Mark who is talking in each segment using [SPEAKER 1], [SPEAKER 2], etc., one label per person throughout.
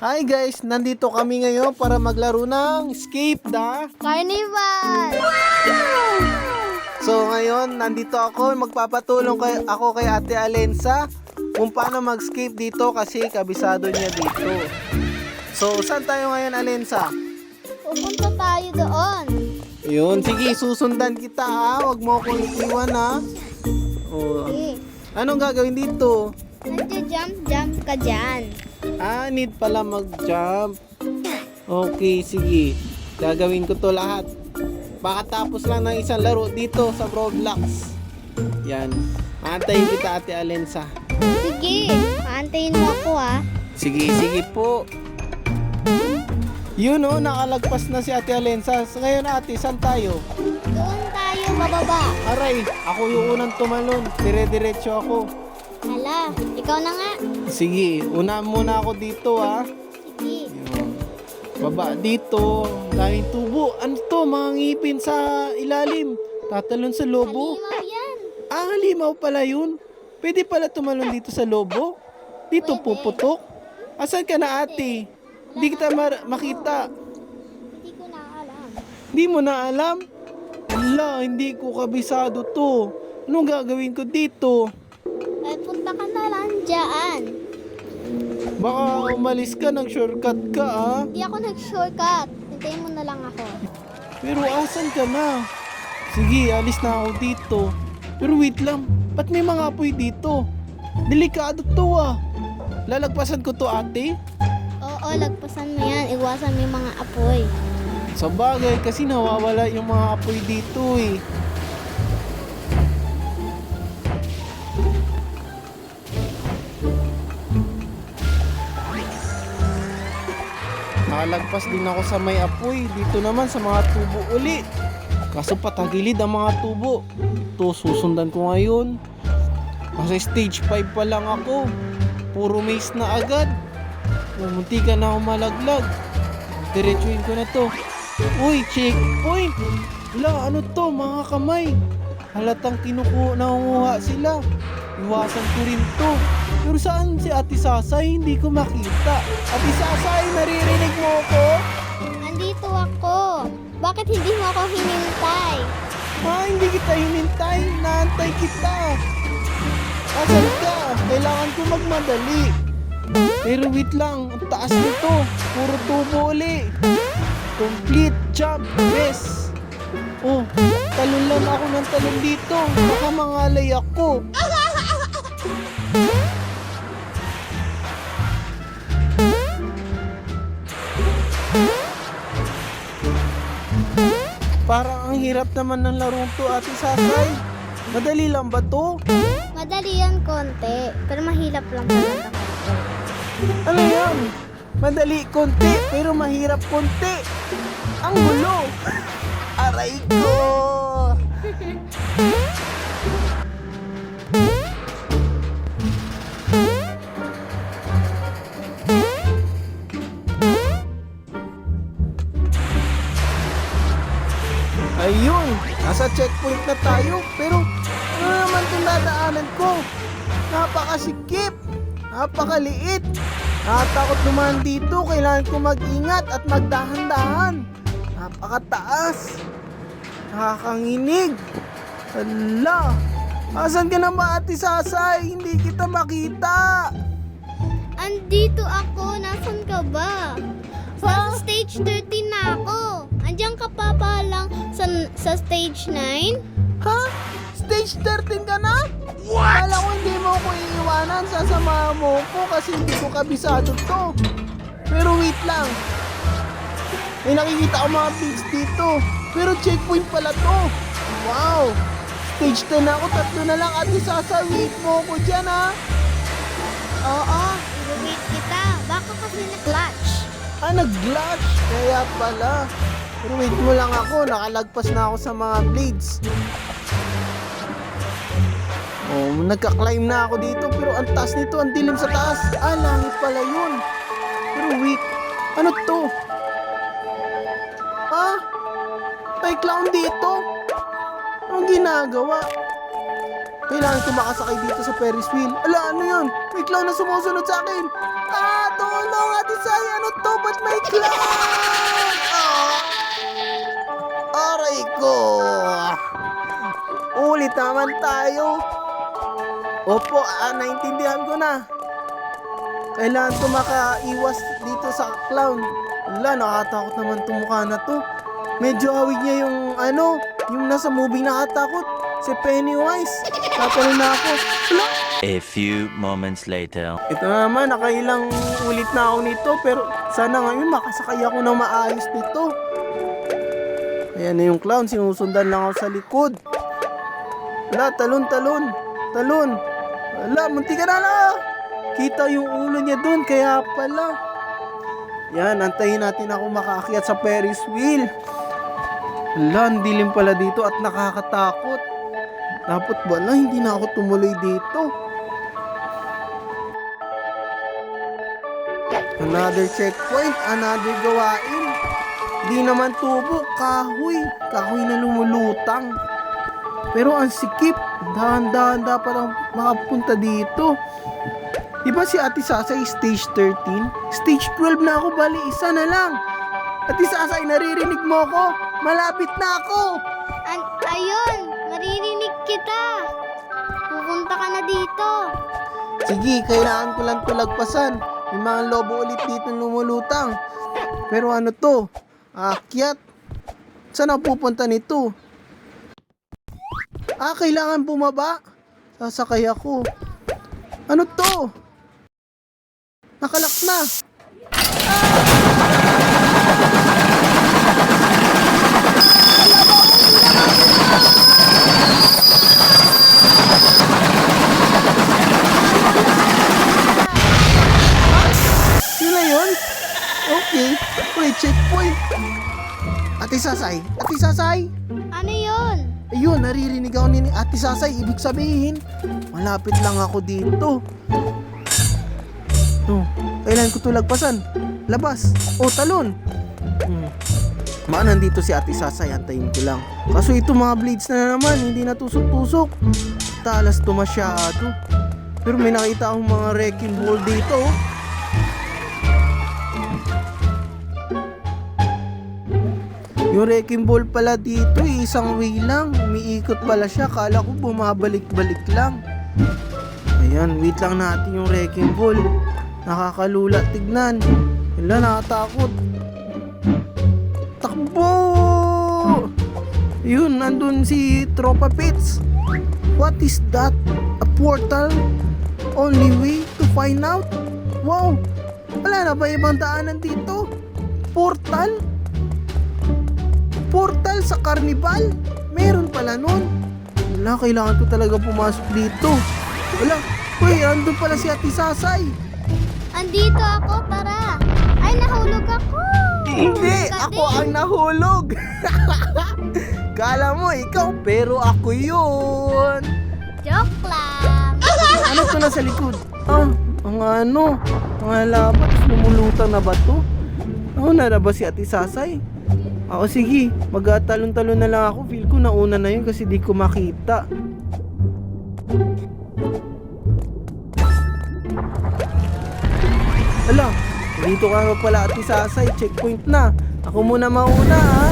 [SPEAKER 1] Hi guys, nandito kami ngayon para maglaro ng Escape the
[SPEAKER 2] Carnival!
[SPEAKER 1] So ngayon, nandito ako, magpapatulong kay, ako kay Ate Alensa kung paano mag-escape dito kasi kabisado niya dito. So, saan tayo ngayon, Alensa?
[SPEAKER 2] Pupunta tayo doon.
[SPEAKER 1] Yun, sige, susundan kita ha. Huwag mo akong iiwan ha. Oh,
[SPEAKER 2] Okay.
[SPEAKER 1] anong gagawin dito?
[SPEAKER 2] Nagja-jump-jump ka dyan.
[SPEAKER 1] Ah, need pala mag-jump. Okay, sige. Gagawin ko to lahat. Pakatapos lang ng isang laro dito sa Roblox. Yan. Antayin kita, Ate Alensa.
[SPEAKER 2] Sige, paantayin mo ako ah.
[SPEAKER 1] Sige, sige po. Yun oh, nakalagpas na si Ate Alensa. So, ngayon ate, saan tayo?
[SPEAKER 2] Doon tayo bababa.
[SPEAKER 1] Aray, ako yung unang tumalon. Dire-diretso ako.
[SPEAKER 2] Ikaw na nga.
[SPEAKER 1] Sige, una muna ako dito ah.
[SPEAKER 2] Sige.
[SPEAKER 1] Yun. Baba dito. Daming tubo. Ano to? Mga ngipin sa ilalim. Tatalon sa lobo.
[SPEAKER 2] Halimaw yan.
[SPEAKER 1] Ah, halimaw pala yun. Pwede pala tumalon dito sa lobo. Dito
[SPEAKER 2] Pwede.
[SPEAKER 1] puputok. Asan ka na ate? Hindi kita mar- makita.
[SPEAKER 2] Hindi ko na alam.
[SPEAKER 1] Hindi mo na alam? Wala, hindi ko kabisado to. Anong gagawin ko dito?
[SPEAKER 2] Ay, punta ka na lang dyan.
[SPEAKER 1] Baka umalis ka, nag-shortcut ka ah.
[SPEAKER 2] Hindi ako nag-shortcut. Hintayin mo na lang ako.
[SPEAKER 1] Pero asan ka na? Sige, alis na ako dito. Pero wait lang, ba't may mga apoy dito? Delikado to ah. Lalagpasan ko to ate?
[SPEAKER 2] Oo, lagpasan mo yan. Iwasan mo yung mga apoy.
[SPEAKER 1] Sa bagay, kasi nawawala yung mga apoy dito eh. Nakalagpas din ako sa may apoy. Dito naman sa mga tubo uli. Kaso patagilid ang mga tubo. Ito, susundan ko ngayon. Nasa stage 5 pa lang ako. Puro maze na agad. Munti ka na malaglag. Diretsuin ko na to. Uy, checkpoint! Wala, ano to, mga kamay. Halatang kinuku, nangunguha sila. Iwasan ko rin to. Pero saan si Ate Sasay? Hindi ko makita. Ate Sasay, naririnig mo ako?
[SPEAKER 2] Andito ako. Bakit hindi mo ako hinintay?
[SPEAKER 1] Ha, hindi kita hinintay. Naantay kita. Asan ka? Kailangan ko magmadali. Pero wait lang, ang taas nito. Puro tubo uli. Complete jump. Yes. Oh, talon lang ako ng talon dito. Baka mangalay ako. Parang ang hirap naman ng laro to, Ate Sasay. Madali lang ba to?
[SPEAKER 2] Madali yan konti. Pero mahirap lang talaga.
[SPEAKER 1] Ano yan? Madali konti, pero mahirap konti. Ang gulo. Aray ko. checkpoint na tayo. Pero ano naman itong dadaanan ko? Napakasikip. Napakaliit. Nakatakot dumaan dito. Kailangan ko mag-ingat at magdahan-dahan. Napakataas. Nakakanginig. Hala. Asan ka na ba, Ate Sasay? Hindi kita makita.
[SPEAKER 2] Andito ako. Nasaan ka ba? Sa stage 13 na ako. Ka pa pa lang sa, sa stage 9?
[SPEAKER 1] Ha? Stage 13 ka na? What? Kala ko hindi mo ko iiwanan. Sasama mo ko kasi hindi ko kabisado to. Pero wait lang. May nakikita ko mga pigs dito. Pero checkpoint pala to. Wow. Stage 10 na ako. Tatlo na lang. Ate Sasa, wait mo ko dyan ha.
[SPEAKER 2] Oo, i-wait kita. Baka kasi na-clutch.
[SPEAKER 1] Ah, nag-glitch. Kaya pala. Pero wait mo lang ako. Nakalagpas na ako sa mga blades. Oh, nagka-climb na ako dito. Pero ang taas nito, ang dilim sa taas. Ah, langit pala yun. Pero wait. Ano to? Ah? May clown dito? Anong ginagawa? Kailangan ko makasakay dito sa Ferris wheel. Ala, ano yun? May clown na sumusunod sa akin. Ah, tulong! Ate Saya, to? Ba't may clown? Aray ko! Ulit naman tayo. Opo, ah, naintindihan ko na. Kailangan ko makaiwas dito sa clown. Wala, nakatakot naman itong mukha na to. Medyo awig niya yung ano, yung nasa movie nakatakot. Si Pennywise. Tatalo na ako. Wala.
[SPEAKER 3] A few moments later.
[SPEAKER 1] Ito naman, nakailang ulit na ako nito. Pero sana ngayon makasakay ako ng maayos nito. Ayan na yung clown, sinusundan lang ako sa likod. Wala, talon, talon. Talon. Wala, munti ka na na. Kita yung ulo niya dun, kaya pala. Yan, antayin natin ako makaakyat sa Ferris wheel. Wala, ang dilim pala dito at nakakatakot. Dapat ba na hindi na ako tumuloy dito? Another checkpoint, another gawain. Di naman tubo, kahoy. Kahoy na lumulutang. Pero ang sikip, dahan-dahan dapat ang makapunta dito. Di ba si Ate Sasay stage 13? Stage 12 na ako, bali isa na lang. Ate Sasay, naririnig mo ko? Malapit na ako.
[SPEAKER 2] An ayun, maririnig kita. Pupunta ka na dito.
[SPEAKER 1] Sige, kailangan ko lang tulagpasan. May mga lobo ulit dito lumulutang. Pero ano to? Akyat? Saan ako pupunta nito? Ah, kailangan bumaba. Sasakay ako. Ano to? Nakalak na. Sasay. Ibig sabihin, malapit lang ako dito. Oh, kailan ko to lagpasan? Labas. Oh, talon. Hmm. Maan nandito si Ate Sasay, antayin ko lang. Kaso ito mga blades na naman, hindi na tusok-tusok. Talas to masyado. Pero may nakita akong mga wrecking ball dito. Yung wrecking ball pala dito, eh, isang way lang. Umiikot pala siya. Kala ko bumabalik-balik lang. Ayan, wait lang natin yung wrecking ball. Nakakalula tignan. Wala, nakatakot. Takbo! Yun, nandun si Tropa Pits. What is that? A portal? Only way to find out? Wow! Wala na ba ibang daanan dito? Portal? Portal sa carnival? Meron pala nun. Wala, kailangan ko talaga pumasok dito. Wala, uy, andun pala si Ate Sasay.
[SPEAKER 2] Andito ako, tara. Ay, nahulog ako.
[SPEAKER 1] Hindi,
[SPEAKER 2] Ka
[SPEAKER 1] ako
[SPEAKER 2] din.
[SPEAKER 1] ang nahulog. Kala mo, ikaw, pero ako yun.
[SPEAKER 2] Joke lang.
[SPEAKER 1] Ano to na sa likod? Ah, ang ano, mga labat, lumulutang na ba to? Ano na ba si Ate Sasay? Ako sige, magtalon-talon na lang ako. Feel ko nauna na yun kasi di ko makita. Ala, dito ka nga pala Ate Sasay. Checkpoint na. Ako muna mauna ha.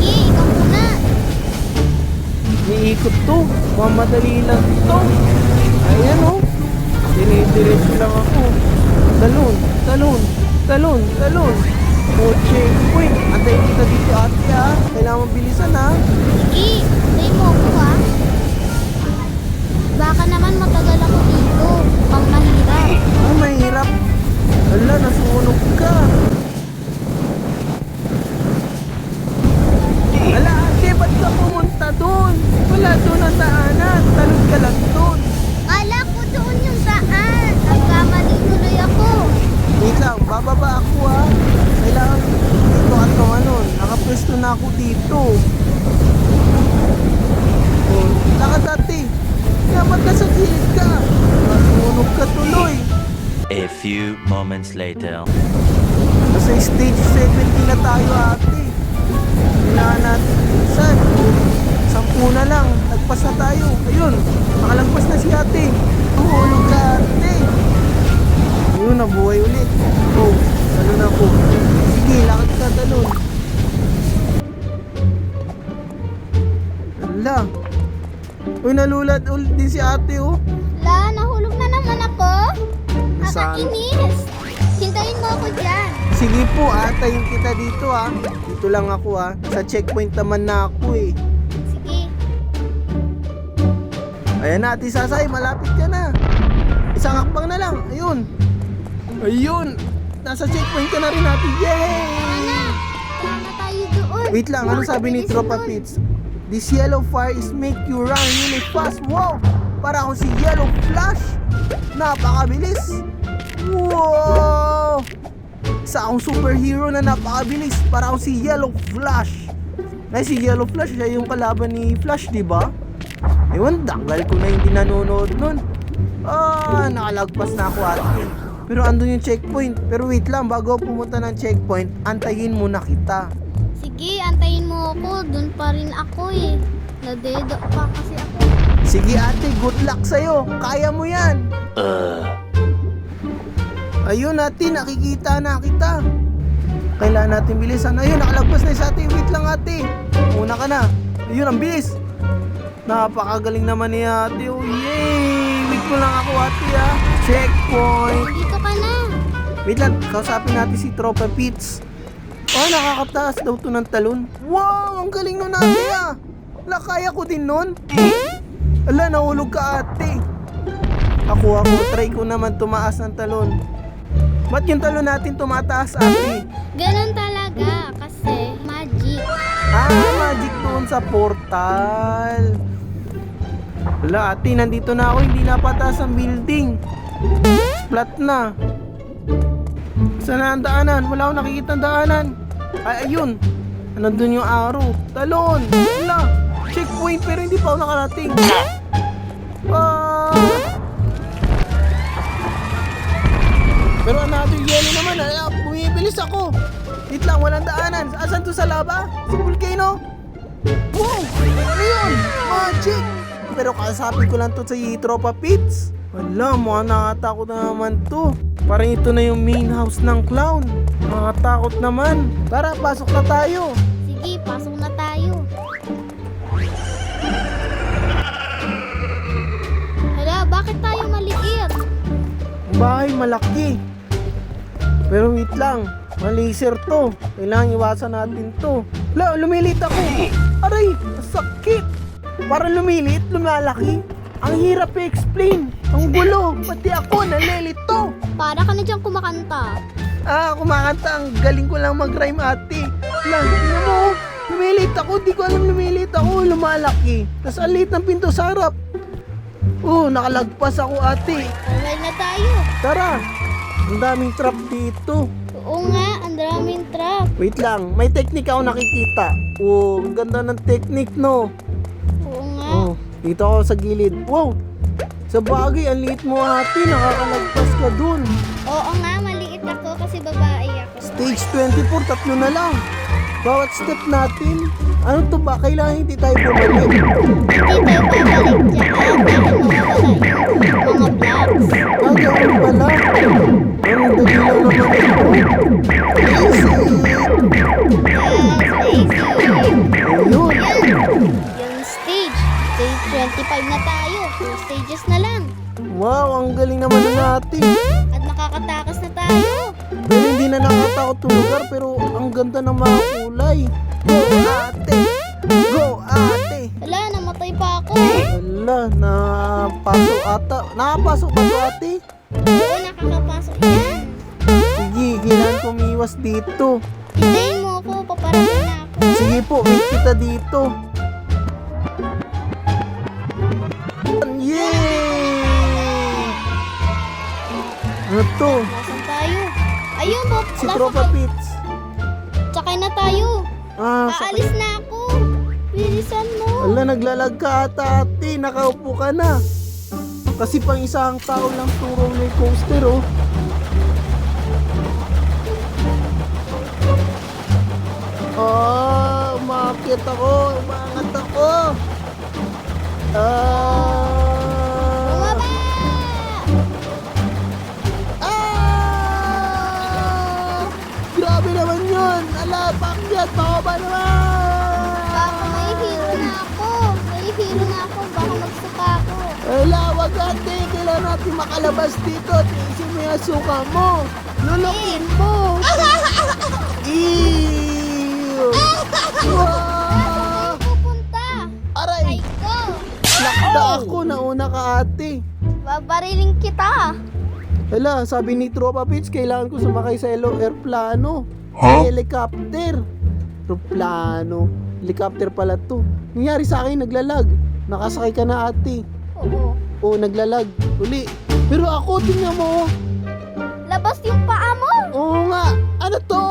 [SPEAKER 2] Sige, ikaw muna.
[SPEAKER 1] Niikot to. Mamadali lang to. Ayan oh. Dinidiretso lang ako. Talon, talon, talon, talon. O checkpoint. Antayin kita dito ate ha. Kailangan mabilisan
[SPEAKER 3] few moments later.
[SPEAKER 1] Nasa stage 70 na tayo ate. Kailangan natin minsan. Sampu na lang. Nagpas na tayo. Ayun. Nakalagpas na si ate. Tuhulog ka ate. Ayun, nabuhay ulit. Go. Oh, ano po? Sige, lakad ka talon. Ala. Uy, nalulat ulit din si ate oh.
[SPEAKER 2] La, nahulog na naman ako. Nakakainis. Hintayin mo ako dyan.
[SPEAKER 1] Sige po, atayin kita dito, ah. Dito lang ako, ah. Sa checkpoint naman na ako, eh.
[SPEAKER 2] Sige.
[SPEAKER 1] Ayan na, Ate Sasay, malapit ka na. Isang hakbang na lang. Ayun. Ayun. Nasa checkpoint ka na rin, Ate. Yay!
[SPEAKER 2] Tara na tayo doon.
[SPEAKER 1] Wait lang, ano sabi ni Tropa. Pits? This yellow fire is make you run really fast. Wow! Para akong si Yellow Flash. Napakabilis. Wow! Isa akong superhero na napakabilis. Para akong si Yellow Flash. Ay, si Yellow Flash, siya yung kalaban ni Flash, di ba? Ewan, tagal ko na hindi nanonood nun. Ah, nakalagpas na ako ate. Pero andun yung checkpoint. Pero wait lang, bago pumunta ng checkpoint, antayin muna kita.
[SPEAKER 2] Sige, antayin mo ako. Doon pa rin ako eh. Nadedo pa kasi ako.
[SPEAKER 1] Sige ate, good luck sa'yo. Kaya mo yan.
[SPEAKER 3] Uh.
[SPEAKER 1] Ayun ate, nakikita na kita. Kailangan natin bilisan. Ayun, nakalagpas na sa ate. Wait lang ate. Una ka na. Ayun, ang bilis. Napakagaling naman ni ate. Oh, yay! Wait mo lang ako ate ah. Checkpoint.
[SPEAKER 2] Dito ka na.
[SPEAKER 1] Wait lang, kausapin natin si Tropa Pits. Oh, nakakataas daw to ng talon. Wow, ang galing nun ate ah. Wala, kaya ko din nun. Ala, nahulog ka ate. Ako, ako, try ko naman tumaas ng talon. Ba't yung talon natin tumataas ate?
[SPEAKER 2] Ganon talaga kasi magic.
[SPEAKER 1] Ah, magic doon sa portal. Wala ate, nandito na ako, hindi napataas ang building. Flat na. Saan na ang daanan? Wala akong nakikita ang daanan. Ay, ayun. Nandun yung arrow. Talon. Wala. Checkpoint pero hindi pa ako nakarating. Naman. Ay, bumibilis ako. Wait lang, walang daanan. Asan to sa laba? Sa volcano? Wow! Ano yun? Magic! Pero kasapin ko lang to sa Tropa Pits. Wala, mukhang nakatakot na naman to. Parang ito na yung main house ng clown. Nakatakot naman. Tara, pasok na tayo.
[SPEAKER 2] Sige, pasok na tayo. Hala, bakit tayo maliit?
[SPEAKER 1] Bahay malaki. Pero wait lang, ma-laser to. Kailangan iwasan natin to. La, lumilit ako. Aray, sakit. Para lumilit, lumalaki. Ang hirap i-explain. Ang gulo. Pati ako, nalilito.
[SPEAKER 2] Para ka na dyan kumakanta.
[SPEAKER 1] Ah, kumakanta. Ang galing ko lang mag-rhyme ate. Lang, tingnan mo. oh. Lumilit ako. Di ko alam lumilit ako. Lumalaki. Tapos ang liit ng pinto sa harap. Oh, nakalagpas ako ate.
[SPEAKER 2] Alright na tayo.
[SPEAKER 1] Tara. Ang daming trap dito.
[SPEAKER 2] Oo nga, ang daming trap.
[SPEAKER 1] Wait lang, may technique ako nakikita. Oh, ang ganda ng technique, no?
[SPEAKER 2] Oo nga.
[SPEAKER 1] Oh, dito ako sa gilid. Wow! Sa bagay, ang liit mo ate, nakakalagpas ka dun.
[SPEAKER 2] Oo nga, maliit ako kasi babae ako.
[SPEAKER 1] Stage 24, tatlo na lang. Bawat step natin, ano to ba? Kailangan hindi tayo bumalik.
[SPEAKER 2] Hindi tayo
[SPEAKER 1] ganda ng mga kulay. Go ate! Go ate!
[SPEAKER 2] Wala, namatay pa ako.
[SPEAKER 1] Wala, napasok ata. Nakapasok ba to ate?
[SPEAKER 2] Oo, nakakapasok yan.
[SPEAKER 1] Sige, kailangan kumiwas dito.
[SPEAKER 2] Hintayin mo ako, paparating na ako.
[SPEAKER 1] Sige po, wait kita dito. Yay! Ano to?
[SPEAKER 2] Nasaan tayo? Ayun, po.
[SPEAKER 1] Si Tropa Pits.
[SPEAKER 2] Tayo.
[SPEAKER 1] Ah.
[SPEAKER 2] Aalis na ako. Bilisan mo.
[SPEAKER 1] Ala, naglalag ka ata ate. Nakaupo ka na. Kasi pang isang tao lang turo may coaster oh. Ah, umakit ako. Umangat ako. Ah. Kailangan natin makalabas dito. Tiisin mo yung suka mo. Lulukin mo. Ew! Wow!
[SPEAKER 2] Pupunta.
[SPEAKER 1] Aray!
[SPEAKER 2] Ay ko.
[SPEAKER 1] Nakda ako. Nauna ka ate.
[SPEAKER 2] Babariling kita.
[SPEAKER 1] Hala, sabi ni Tropa Pitch, kailangan ko sumakay sa elo airplano. Huh? Helicopter. Aeroplano. Helicopter pala to. Nangyari sa akin, naglalag. Nakasakay ka na ate.
[SPEAKER 2] Oo.
[SPEAKER 1] Oo, naglalag. Uli. Pero ako, tingnan mo.
[SPEAKER 2] Labas yung paa mo.
[SPEAKER 1] Oo nga. Ano to?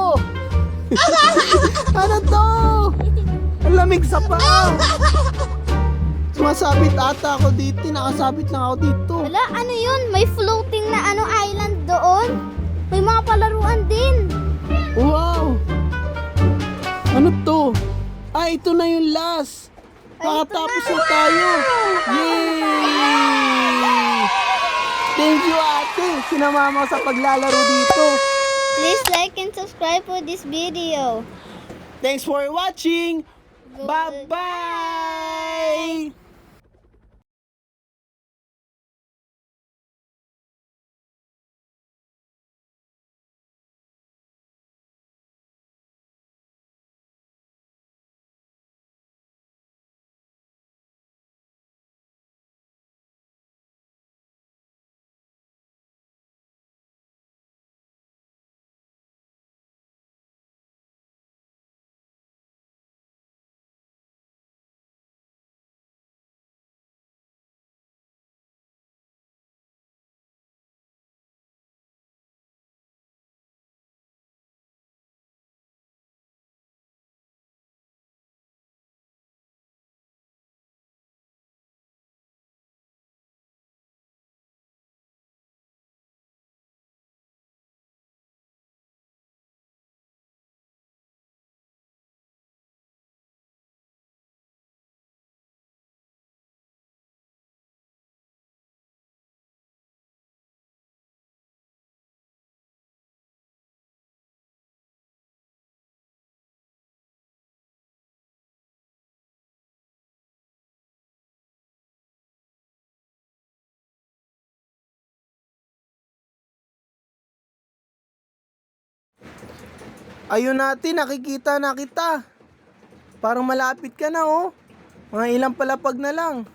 [SPEAKER 1] ano to? Ang lamig sa paa. Sumasabit ata ako dito. Nakasabit lang ako dito.
[SPEAKER 2] Wala, ano yun? May floating na ano island doon. May mga palaruan din.
[SPEAKER 1] Wow! Ano to? Ah, ito na yung last. Nakatapos
[SPEAKER 2] na.
[SPEAKER 1] tayo. Yay! Thank you ate. Sinama mo sa paglalaro dito.
[SPEAKER 2] Please like and subscribe for this video.
[SPEAKER 1] Thanks for watching. Bye-bye! Ayun natin, nakikita na kita. Parang malapit ka na oh. Mga ilang palapag na lang.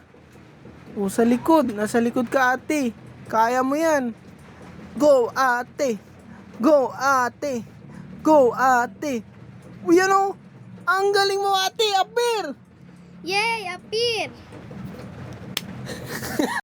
[SPEAKER 1] O sa likod, nasa likod ka ate. Kaya mo yan. Go ate. Go ate. Go ate. O yan oh. Ang galing mo ate, apir.
[SPEAKER 2] Yay, appear!